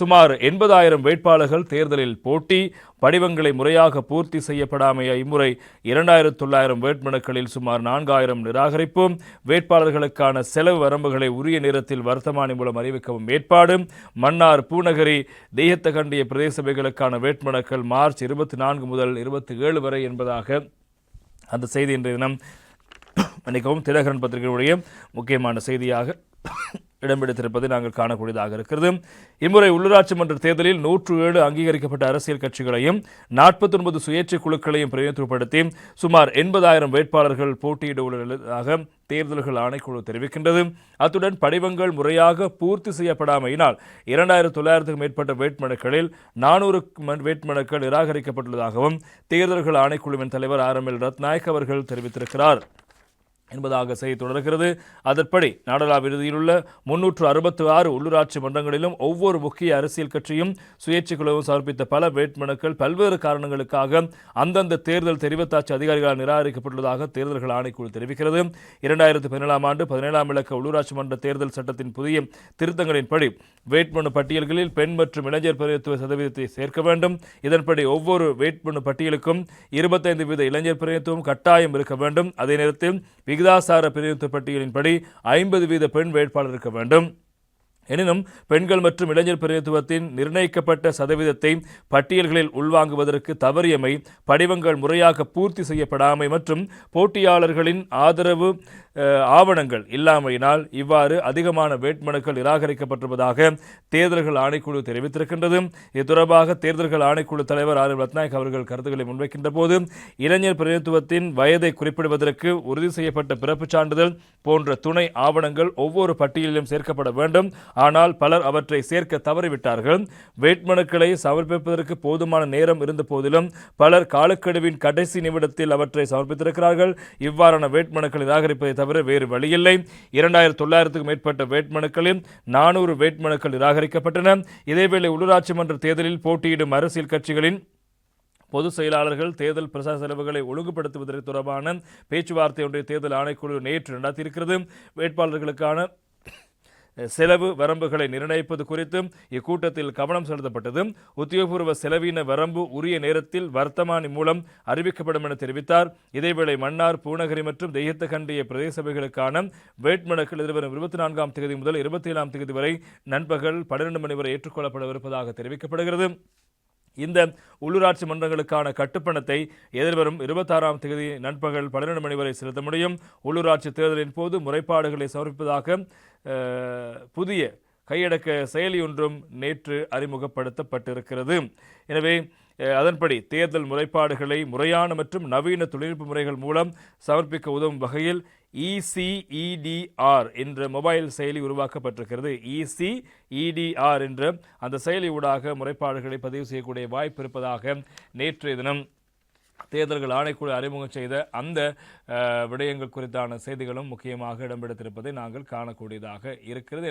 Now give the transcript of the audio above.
சுமார் எண்பதாயிரம் வேட்பாளர்கள் தேர்தலில் போட்டி படிவங்களை முறையாக பூர்த்தி செய்யப்படாமைய இம்முறை இரண்டாயிரத்து தொள்ளாயிரம் வேட்புமனுக்களில் சுமார் நான்காயிரம் நிராகரிப்பும் வேட்பாளர்களுக்கான செலவு வரம்புகளை உரிய நேரத்தில் வர்த்தமானி மூலம் அறிவிக்கவும் ஏற்பாடு மன்னார் பூநகரி தெய்யத்தகண்டிய பிரதேச சபைகளுக்கான வேட்புமனுக்கள் மார்ச் இருபத்தி நான்கு முதல் இருபத்தி ஏழு வரை என்பதாக அந்த செய்தி இன்றைய தினம் மன்னிக்கவும் திலகரன் பத்திரிகையுடைய முக்கியமான செய்தியாக இடம்பிடித்திருப்பதை நாங்கள் காணக்கூடியதாக இருக்கிறது. இம்முறை உள்ளூராட்சி மன்ற தேர்தலில் நூற்று ஏழு அங்கீகரிக்கப்பட்ட அரசியல் கட்சிகளையும் நாற்பத்தி ஒன்பது சுயேட்சை குழுக்களையும் பிரதிநிதித்துவப்படுத்தி சுமார் எண்பதாயிரம் வேட்பாளர்கள் போட்டியிட உள்ளதாக தேர்தல்கள் ஆணைக்குழு தெரிவிக்கின்றது. அத்துடன் படிவங்கள் முறையாக பூர்த்தி செய்யப்படாமையினால் இரண்டாயிரத்து தொள்ளாயிரத்துக்கும் மேற்பட்ட வேட்புமனுக்களில் நானூறு வேட்புமனுக்கள் நிராகரிக்கப்பட்டுள்ளதாகவும் தேர்தல்கள் ஆணைக்குழுவின் தலைவர் ஆர் எம் எல் ரத்நாயக் அவர்கள் தெரிவித்திருக்கிறார். என்பதாக செய்தி தொடர்கிறது. அதன்படி நாடாளுமன்றத்தில் உள்ள முன்னூற்று அறுபத்தி ஆறு உள்ளூராட்சி மன்றங்களிலும் ஒவ்வொரு முக்கிய அரசியல் கட்சியும் சுயேட்சை குழுவும் சமர்ப்பித்த பல வேட்புமனுக்கள் பல்வேறு காரணங்களுக்காக அந்தந்த தேர்தல் தெரிவத்தாட்சி அதிகாரிகளால் நிராகரிக்கப்பட்டுள்ளதாக தேர்தல்கள் ஆணைக்குழு தெரிவிக்கிறது. இரண்டாயிரத்தி பதினேழாம் ஆண்டு பதினேழாம் இலக்க உள்ளூராட்சி மன்ற தேர்தல் சட்டத்தின் புதிய திருத்தங்களின்படி வேட்புமனு பட்டியல்களில் பெண் மற்றும் இளைஞர் பிரதிநிதித்துவ சதவீதத்தை சேர்க்க வேண்டும். இதன்படி ஒவ்வொரு வேட்புமனு பட்டியலுக்கும் இருபத்தைந்து வீத இளைஞர் பிரதிநிதித்துவம் கட்டாயம் இருக்க வேண்டும். அதே நேரத்தில் விகிதாசார பிரிவு பட்டியலின்படி ஐம்பது வீத பெண் வேட்பாளர் இருக்க வேண்டும். எனினும் பெண்கள் மற்றும் இளைஞர் பிரதிநிதித்துவத்தின் நிர்ணயிக்கப்பட்ட சதவீதத்தை பட்டியல்களில் உள்வாங்குவதற்கு தவறியமை படிவங்கள் முறையாக பூர்த்தி செய்யப்படாமை மற்றும் போட்டியாளர்களின் ஆதரவு ஆவணங்கள் இல்லாமையினால் இவ்வாறு அதிகமான வேட்புமனுக்கள் நிராகரிக்கப்பட்டிருப்பதாக தேர்தல்கள் ஆணைக்குழு தெரிவித்திருக்கின்றது. இது தொடர்பாக தேர்தல்கள் ஆணைக்குழு தலைவர் ஆர். ரத்நாயக் அவர்கள் கருத்துக்களை முன்வைக்கின்ற போது இளைஞர் பிரதிநிதித்துவத்தின் வயதை குறிப்பிடுவதற்கு உறுதி செய்யப்பட்ட பிறப்புச் சான்றிதழ் போன்ற துணை ஆவணங்கள் ஒவ்வொரு பட்டியலிலும் சேர்க்கப்பட வேண்டும். ஆனால் பலர் அவற்றை சேர்க்க தவறிவிட்டார்கள். வேட்புமனுக்களை சமர்ப்பிப்பதற்கு போதுமான நேரம் இருந்த போதிலும் பலர் காலக்கெடுவின் கடைசி நிமிடத்தில் அவற்றை சமர்ப்பித்திருக்கிறார்கள். இவ்வாறான வேட்புமனுக்கள் நிராகரிப்பதை தவிர வேறு வழியில்லை. இரண்டாயிரத்து தொள்ளாயிரத்துக்கும் மேற்பட்ட வேட்புமனுக்களில் நானூறு வேட்புமனுக்கள் நிராகரிக்கப்பட்டன. இதேவேளை உள்ளூராட்சி மன்ற தேர்தலில் போட்டியிடும் அரசியல் கட்சிகளின் பொதுச் செயலாளர்கள் தேர்தல் பிரசார செலவுகளை ஒழுங்குபடுத்துவதற்கு தொடர்பான பேச்சுவார்த்தை ஒன்றை தேர்தல் ஆணைக்குழு நேற்று நடத்தியிருக்கிறது. வேட்பாளர்களுக்கான செலவு வரம்புகளை நிர்ணயிப்பது குறித்தும் இக்கூட்டத்தில் கவனம் செலுத்தப்பட்டது. உத்தியோகபூர்வ செலவின வரம்பு உரிய நேரத்தில் வர்த்தமானி மூலம் அறிவிக்கப்படும் என தெரிவித்தார். இதேவேளை மன்னார் பூநகரி மற்றும் தெய்யத்தகண்டிய பிரதேச சபைகளுக்கான வேட்புமனுக்கள் எதிர்வரும் இருபத்தி நான்காம் தேதி முதல் இருபத்தி ஏழாம் தேதி வரை நண்பகல் பன்னிரண்டு மணி வரை ஏற்றுக்கொள்ளப்படவிருப்பதாக தெரிவிக்கப்படுகிறது. இந்த உள்ளூராட்சி மன்றங்களுக்கான கட்டுப்பணத்தை எதிர்வரும் இருபத்தாறாம் தேதி நண்பகல் பன்னிரண்டு மணி வரை செலுத்த முடியும். உள்ளூராட்சி தேர்தலின் போது முறைப்பாடுகளை சமர்ப்பிப்பதாக புதிய கையடக்க செயலி ஒன்றும் நேற்று அறிமுகப்படுத்தப்பட்டிருக்கிறது. எனவே அதன்படி தேர்தல் முறைப்பாடுகளை முறையான மற்றும் நவீன தொழில்நுட்ப முறைகள் மூலம் சமர்ப்பிக்க உதவும் வகையில் இசிஇடிஆர் என்ற மொபைல் செயலி உருவாக்கப்பட்டிருக்கிறது. இசிஇடிஆர் என்ற அந்த செயலி ஊடாக முறைப்பாடுகளை பதிவு செய்யக்கூடிய வாய்ப்பு இருப்பதாக நேற்றைய தினம் தேர்தல்கள் ஆணைக்குழு அறிமுகம் செய்த அந்த விடயங்கள் குறித்தான செய்திகளும் முக்கியமாக இடம்பெடுத்திருப்பதை நாங்கள் காணக்கூடியதாக இருக்கிறது.